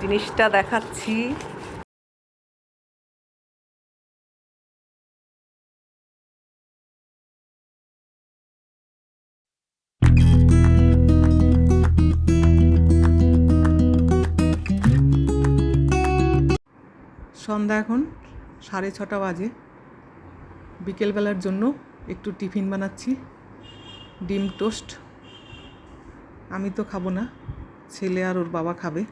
জিনিসটা দেখাচ্ছি। সন্ধ্যা এখন সাড়ে ছটা বাজে। বিকেলবেলার জন্য একটু টিফিন বানাচ্ছি, ডিম টোস্ট। আমি তো খাব না, ছেলে আর ওর বাবা খাবে।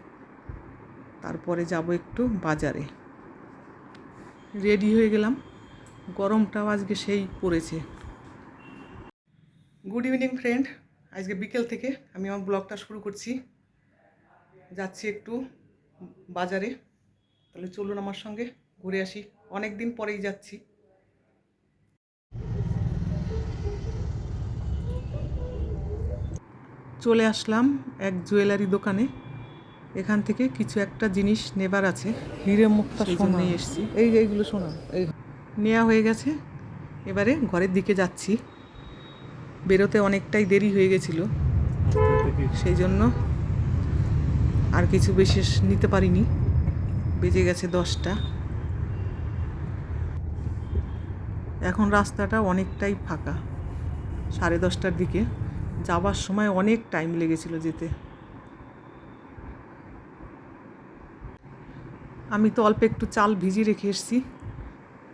তারপরে যাব একটু বাজারে। রেডি হয়ে গেলাম। গরমটাও আজকে সেই পড়েছে। গুড ইভিনিং ফ্রেন্ড আজকে বিকেল থেকে আমি আমার ব্লগটা শুরু করছি। যাচ্ছি একটু বাজারে। তাহলে চলুন আমার সঙ্গে ঘুরে আসি। অনেক দিন পরেই যাচ্ছি। চলে আসলাম এক জুয়েলারি দোকানে। এখান থেকে কিছু একটা জিনিস নেবার আছে। হিরে মুক্তা সোনা এসছি এই এইগুলো শোনা। এই নেওয়া হয়ে গেছে। এবারে ঘরের দিকে যাচ্ছি। বেরোতে অনেকটাই দেরি হয়ে গেছিল। সেই জন্য আর কিছু বিশেষ নিতে পারিনি। বেজে গেছে দশটা। এখন রাস্তাটা অনেকটাই ফাঁকা। সাড়ে দশটার দিকে। যাবার সময় অনেক টাইম লেগেছিল যেতে। আমি তো অল্প একটু চাল ভিজিয়ে রেখে এসেছি।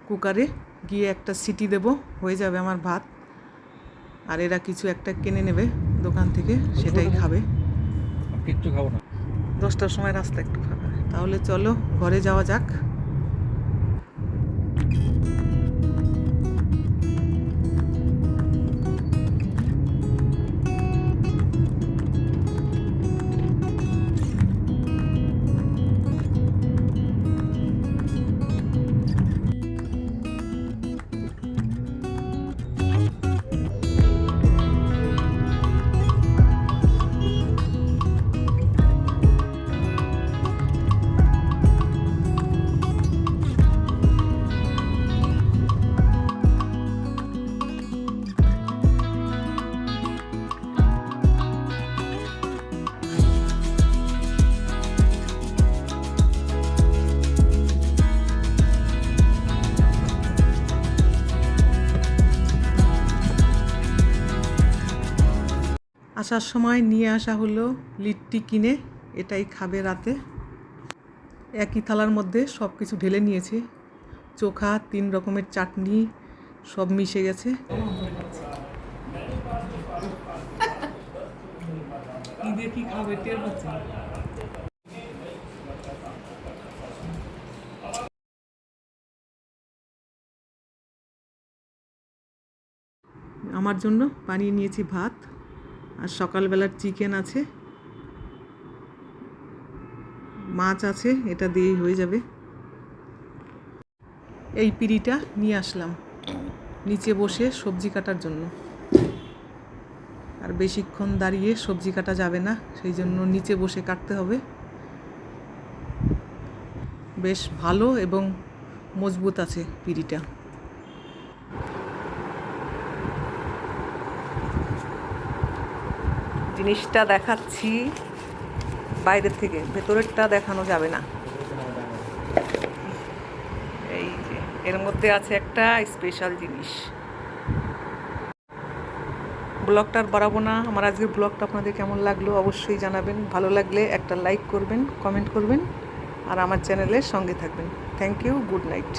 কুকারে গিয়ে একটা সিটি দেব হয়ে যাবে আমার ভাত। আর এরা কিছু একটা কিনে নেবে দোকান থেকে সেটাই খাবে। কিচ্ছু খাব না। দশটার সময় রাস্তা একটু ফাঁকা। তাহলে চলো ঘরে যাওয়া যাক। আসার সময় নিয়ে আসা হলো লিট্টি কিনে এটাই খাবে রাতে। একই থালার মধ্যে সব কিছু ঢেলে নিয়েছে। চোখা তিন রকমের চাটনি সব মিশে গেছে। কি খাবে টের হচ্ছে আমার জন্য বানিয়ে নিয়েছি ভাত। আর সকালবেলার চিকেন আছে। মাছ আছে, এটা দিয়েই হয়ে যাবে। এই পিড়িটা নিয়ে আসলাম। নিচে বসে সবজি কাটার জন্য। আর বেশিক্ষণ দাঁড়িয়ে সবজি কাটা যাবে না, সেই জন্য নিচে বসে কাটতে হবে। বেশ ভালো এবং মজবুত আছে পিঁড়িটা। জিনিসটা দেখাচ্ছি বাইরের থেকে, ভেতরেরটা দেখানো যাবে না। এই যে, এর মধ্যে আছে একটা স্পেশাল জিনিস। ব্লগটা বাড়াবো না। আমার আজকের ব্লগটা আপনাদের কেমন লাগল অবশ্যই জানাবেন। ভালো লাগলে একটা লাইক করবেন কমেন্ট করবেন, আর আমার চ্যানেলের সঙ্গে থাকবেন। Thank you good night